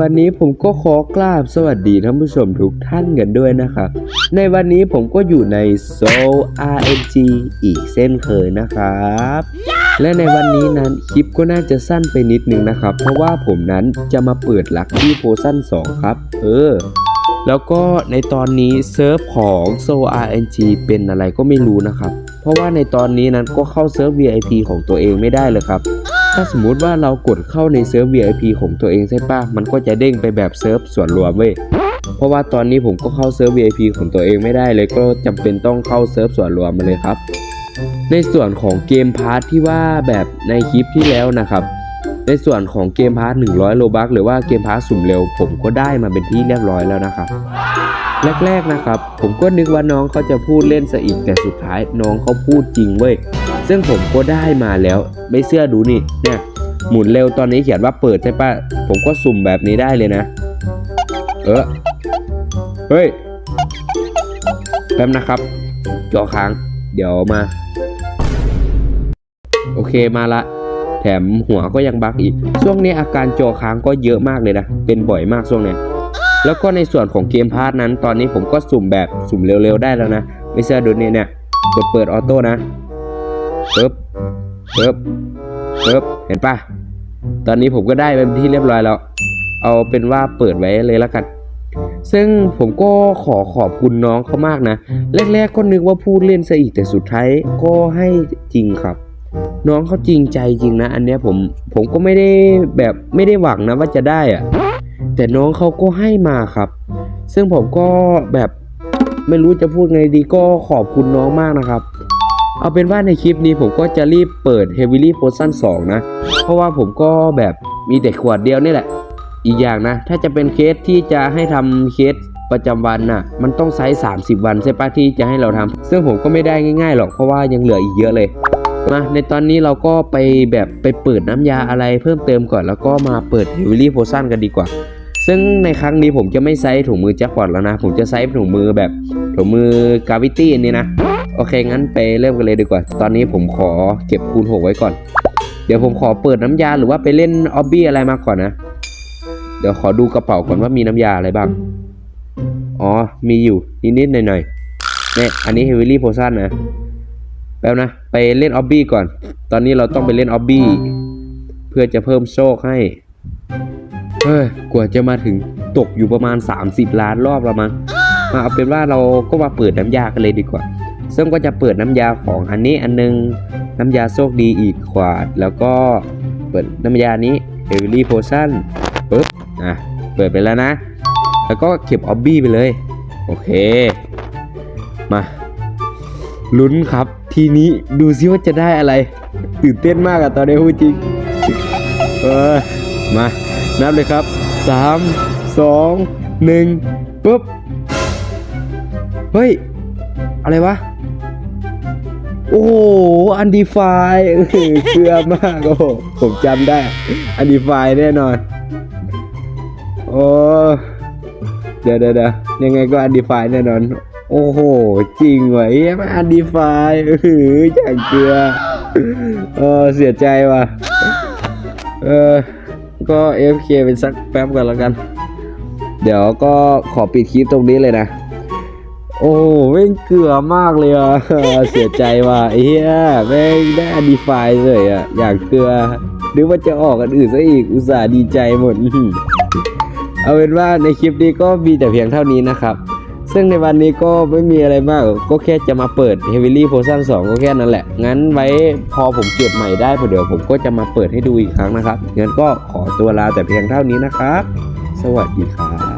วันนี้ผมก็ขอกราบสวัสดีท่านผู้ชมทุกท่านกันด้วยนะครับ ในวันนี้ผมก็อยู่ใน Soul RNG อีกเส้นเคยนะครับ และในวันนี้นั้นคลิปก็น่าจะสั้นไปนิดนึงนะครับ เพราะว่าผมนั้นจะมาเปิดลักที่โพชั่น2ครับ เออ แล้วก็ในตอนนี้เซิร์ฟของ Soul RNG เป็นอะไรก็ไม่รู้นะครับ เพราะว่าในตอนนี้นั้นก็เข้าเซิร์ฟ VIP ของตัวเองไม่ได้เลยครับ ถ้าสมมุติว่าเรากดเข้าในเซิร์ฟ VIP ของตัวเองใช่ปะมันก็จะเด้งไปแบบเซิร์ฟส่วนรวมเว้ยเพราะว่าตอนนี้ผมก็เข้าเซิร์ฟ VIP ของตัวเองไม่ได้เลยก็จำเป็นต้องเข้าเซิร์ฟส่วนรวมมาเลยครับ ในส่วนของเกมพาร์ทที่ว่าแบบในคลิปที่แล้วนะครับ ในส่วนของเกมพาร์ท100โลบักหรือว่าเกมพาร์ทสุ่มเร็ว ผมก็ได้มาเป็นที่เรียบร้อยแล้วนะครับ แรกๆนะครับ ผมก็นึกว่าน้องเขาจะพูดเล่นซะอีกแต่สุดท้ายน้องเขาพูดจริงเว้ยซึ่งผมก็ได้มาแล้ว ไม่เชื่อดูนี่เนี่ยหมุนเร็วตอนนี้เขียนว่าเปิดใช่ปะผมก็สุ่มแบบนี้ได้เลยนะ เออเฮ้ยแป๊บนะครับจอค้าง เดี๋ยวมา โอเคมาละ แถมหัวก็ยังบักอีก ช่วงนี้อาการจอค้างก็เยอะมากเลยนะ เป็นบ่อยมากช่วงนี้ แล้วก็ในส่วนของเกมพาร์ทนั้น ตอนนี้ผมก็สุ่มแบบสุ่มเร็วๆได้แล้วนะ ไม่เชื่อดูนี่เนี่ยกดเปิดออโต้นะปึ๊บปึ๊บปึ๊บเห็นปะตอนนี้ผมก็ได้เป็นที่เรียบร้อยแล้ว เอาเป็นว่าเปิดไว้เลยแล้วกัน ซึ่งผมก็ขอขอบคุณน้องเขามากนะ แรกๆก็นึกว่าพูดเล่นซะอีกแต่สุดท้ายก็ให้จริงครับ น้องเขาจริงใจจริงนะ อันเนี้ยผมผมก็ไม่ได้แบบไม่ได้หวังนะว่าจะได้อะ แต่น้องเขาก็ให้มาครับ ซึ่งผมก็แบบไม่รู้จะพูดไงดีก็ขอบคุณน้องมากนะครับ เอาเป็นว่าในคลิปนี้ผมก็จะรีบเปิด Heavily Potion 2 นะ เพราะว่าผมก็แบบมีแต่ขวดเดียวนี่แหละ อีกอย่างนะ ถ้าจะเป็นเคสที่จะให้ทำเคสประจำวันน่ะ มันต้องใช้30 วันใช่ปะที่จะให้เราทำซึ่งผมก็ไม่ได้ง่ายๆหรอกเพราะว่ายังเหลืออีกเยอะเลย มาในตอนนี้เราก็ไปแบบไปเปิดน้ำยาอะไรเพิ่มเติมก่อนแล้วก็มาเปิด Heavily Potion กันดีกว่า ซึ่งในครั้งนี้ผมจะไม่ใช้ถุงมือแจ็คพอตแล้วนะ ผมจะใช้ถุงมือแบบถุงมือกาวิตี้นี่นะ โอเค งั้นไปเริ่มกันเลยดีกว่า ตอนนี้ผมขอเก็บคูณหกไว้ก่อน เดี๋ยวผมขอเปิดน้ำยาหรือว่าไปเล่นออบบี้อะไรมาก่อนนะ เดี๋ยวขอดูกระเป๋าก่อนว่ามีน้ำยาอะไรบ้าง อ๋อ มีอยู่นิดๆหน่อยๆเนี่ยอันนี้ Heavily Potion นะ แป๊บนะ ไปเล่นออบบี้ก่อน ตอนนี้เราต้องไปเล่นออบบี้เพื่อจะเพิ่มโชคให้ เฮ้ยกว่าจะมาถึงตกอยู่ประมาณ 30 ล้านรอบล้วมั้งมาเอาเป็นว่าเราก็มาเปิดน้ำยากันเลยดีกว่า ซึ่งก็จะเปิดน้ำยาของอันนี้อันนึง น้ำยาโชคดีอีกขวด แล้วก็เปิดน้ำยานี้ Heavily Potion ปึ๊บอะเปิดไปแล้วนะ แล้วก็เก็บออบบี้ไปเลย โอเค มาลุ้นครับ ทีนี้ดูซิว่าจะได้อะไร ตื่นเต้นมากอะตอนนี้พูดจริง เออ มา นับเลยครับ 3 2 1ปุ๊บ เฮ้ย อะไรวะ โอ้โหอันดีไฟเกลือมากโอ้โหผมจำได้ อันดีไฟแน่นอน โอ้เดี๋ยวเดี๋ยวเดี๋ยวยังไงก็อันดีไฟแน่นอน โอ้โห จริงวะเฮ้ยมันอันดีไฟเอออย่างเกลือเออเสียใจว่ะ เออ ก็ FK เป็นสักแป๊บก่อนแล้วกัน เดี๋ยวก็ขอปิดคลิปตรงนี้เลยนะ โอ้แม่งเกลือมากเลยอะ เสียใจว่ะเฮียแม่งได้อดีไฟเลยอะ อยากเกลือนึกว่าจะออกอันอื่นซะอีกอุตส่าห์ดีใจหมด เอาเป็นว่าในคลิปนี้ก็มีแต่เพียงเท่านี้นะครับ ซึ่งในวันนี้ก็ไม่มีอะไรมาก ก็แค่จะมาเปิด Heavily Potion 2 ก็แค่นั้นแหละ งั้นไว้พอผมเก็บใหม่ได้เดี๋ยวผมก็จะมาเปิดให้ดูอีกครั้งนะครับงั้นก็ขอตัวลาแต่เพียงเท่านี้นะครับ สวัสดีครับ